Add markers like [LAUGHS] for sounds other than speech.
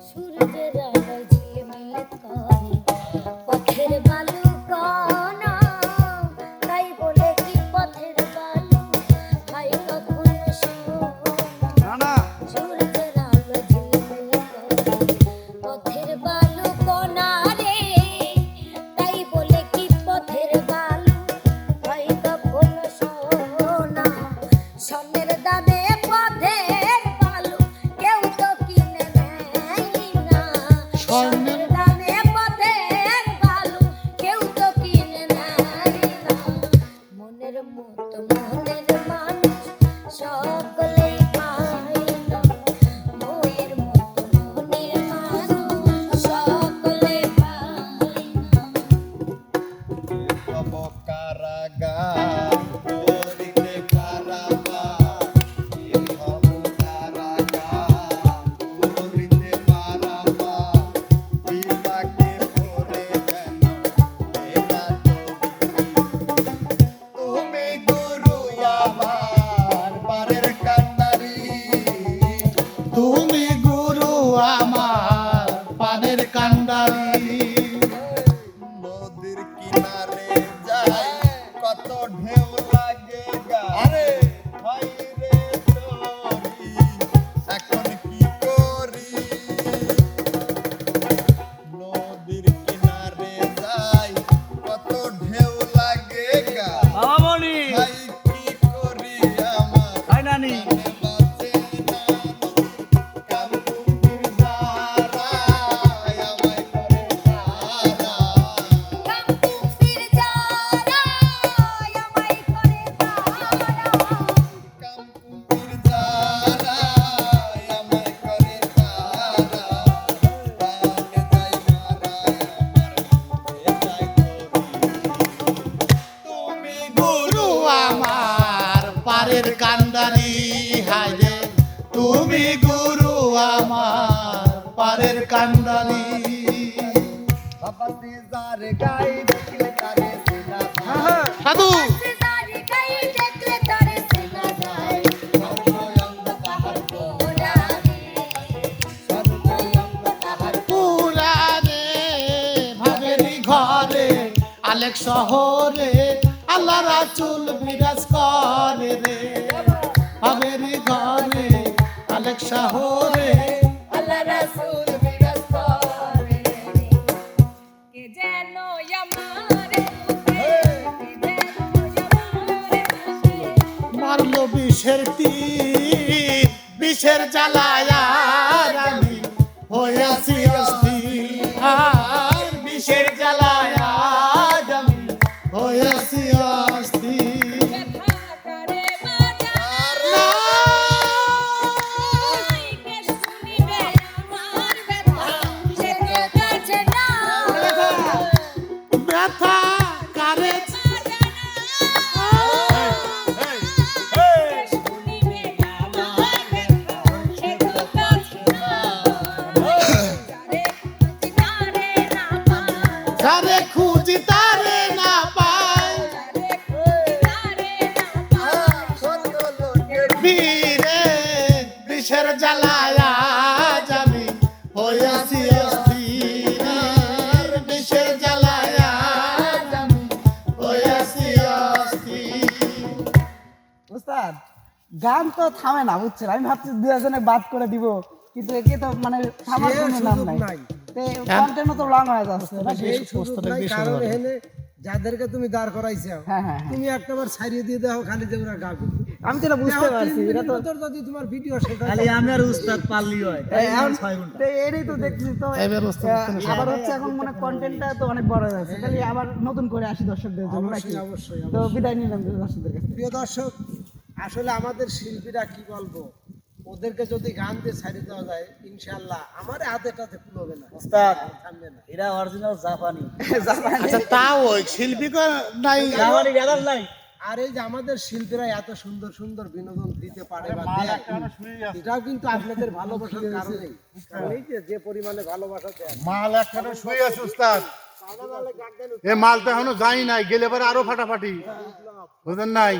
সূর্যের যায়। সর্বয়ঙ্গ তাহার ওরা সর্বয়ঙ্গ তাহার পুরানে ভাবেরি ঘরে আলেক শহরে আল্লাহ রাসুল বিরাজ করে রে। ভাবেরি ঘরে আলেক শহরে আল্লাহ রাসূল বিরাজ করে কে যেন আমারে কে যেন আমারে মারলো বিষের তীর বিষের জ্বালায় আমি হয়েছি অস্থির যারে খুঁজি তারে না পাই। বীরে বিষের জ্বালায় অস্থির। উস্তাদ গান তো থামে না বুঝছেন? আমি ভাবছি দুই একজনে বাদ করে দিব কিন্তু একে তো মানে থামার কোনো নাম নাই। লং হয়ে? যাচ্ছে নাকি? এই সুযোগ নাই কারণ এখানে যাদেরকে তুমি দাঁড় করাইছো হ্যাঁ হ্যাঁ হ্যাঁ। তুমি একটাবার ছাড়িয়ে দিয়ে দাও খালি যে ওরা গাবে আমি তো বুঝতে পারছি এটা তো যদি তোমার ভিডিও সেটা এই এখন- তো এটাই তো দেখছি তো এবার ওস্তাদ আহ, আবার হচ্ছে এখন মানে কন্টেন্টটা তো অনেক বড় হয়ে যাচ্ছে খালি আবার নতুন করে আসি দর্শকদের জন্য নাকি? অবশ্যই তো বিদায় নিলাম দর্শকদের কাছে প্রিয় দর্শক আসলে আমাদের শিল্পীরা কি বলব? ওদেরকে যদি গান দিয়ে ছাড়িয়ে দেওয়া যায় ইনশাল্লাহ আমার হাতে টাতে ফুলবে না। থামবে না। এরা অরিজিনাল [LAUGHS] জাপানি। আচ্ছা তাও ওই শিল্পী তো নাই? জাপানি গাদার নাই। আর এই যে আমাদের শিল্পীরা এত সুন্দর সুন্দর বিনোদন দিতে পারে বা দেয় এটাও কিন্তু আপনাদের ভালোবাসার কারণেই কারণ। এই যে যে পরিমাণে ভালোবাসা দেয়। মাল একখানে শুয়ে আছে উস্তাদ এ মাল তো এখনও যাই নাই গেলে পরে আরও ফাটাফাটি। বুঝলেন নাই?